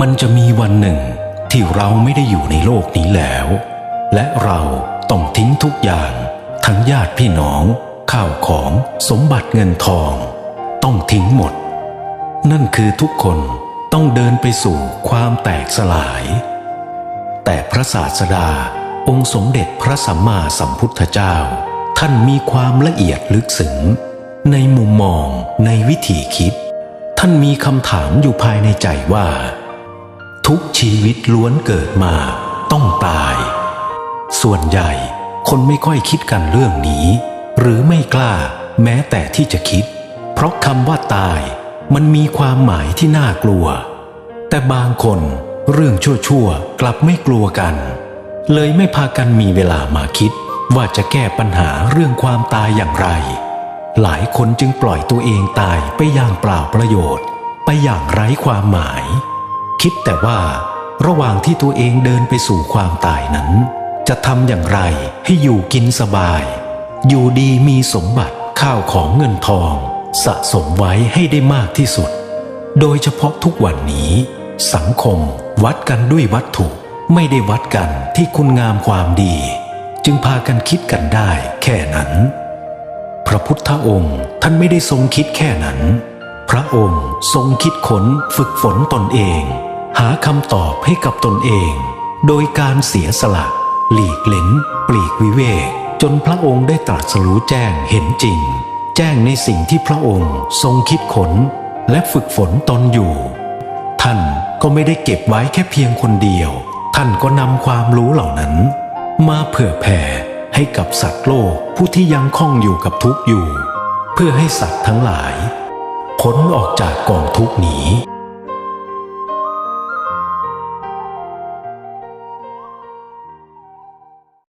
มันจะมีวันหนึ่งที่เราไม่ได้อยู่ในโลกนี้แล้ว และเราต้องทิ้งทุกอย่าง ทั้งญาติพี่น้อง ข้าวของสมบัติเงินทอง ต้องทิ้งหมด นั่นคือทุกคนต้องเดินไปสู่ความแตกสลาย แต่พระศาสดาองค์สมเด็จพระสัมมาสัมพุทธเจ้า ท่านมีความละเอียดลึกซึ้งในมุมมองในวิธีคิด ท่านมีคำถามอยู่ภายในใจว่า ทุกชีวิตล้วนเกิดมาต้องตาย ส่วนใหญ่คนไม่ค่อยคิดกันเรื่องนี้ หรือไม่กล้าแม้แต่ที่จะคิด เพราะคำว่าตายมันมีความหมายที่น่ากลัว แต่บางคนเรื่องชั่วๆ กลับไม่กลัวกัน เลยไม่พากันมีเวลามาคิดว่าจะแก้ปัญหาเรื่องความตายอย่างไร หลายคนจึงปล่อยตัวเองตายไปอย่างเปล่าประโยชน์ ไปอย่างไร้ความหมาย คิดแต่ว่า ระหว่างที่ตัวเองเดินไปสู่ความตายนั้น จะทำอย่างไรให้อยู่กินสบาย อยู่ดีมีสมบัติข้าวของเงินทอง สะสมไว้ให้ได้มากที่สุด โดยเฉพาะทุกวันนี้ สังคมวัดกันด้วยวัตถุไม่ได้วัดกันที่คุณงามความดี จึงพากันคิดกันได้แค่นั้น พระพุทธองค์ท่านไม่ได้ทรงคิดแค่นั้น พระองค์ทรงคิดค้นฝึกฝนตนเอง หาคำตอบให้กับตนเอง โดยการเสียสละ หลีกเล้นปลีกวิเวก จนพระองค์ได้ตรัสรู้แจ้งเห็นจริง แจ้งในสิ่งที่พระองค์ทรงคิดค้นและฝึกฝนตนอยู่ ท่านก็ไม่ได้เก็บไว้แค่เพียงคนเดียว ท่านก็นำความรู้เหล่านั้น มาเผื่อแผ่ให้กับสัตว์โลกผู้ที่ยังคล่องอยู่กับทุกข์อยู่ เพื่อให้สัตว์ทั้งหลายพ้นออกจากกองทุกข์นี้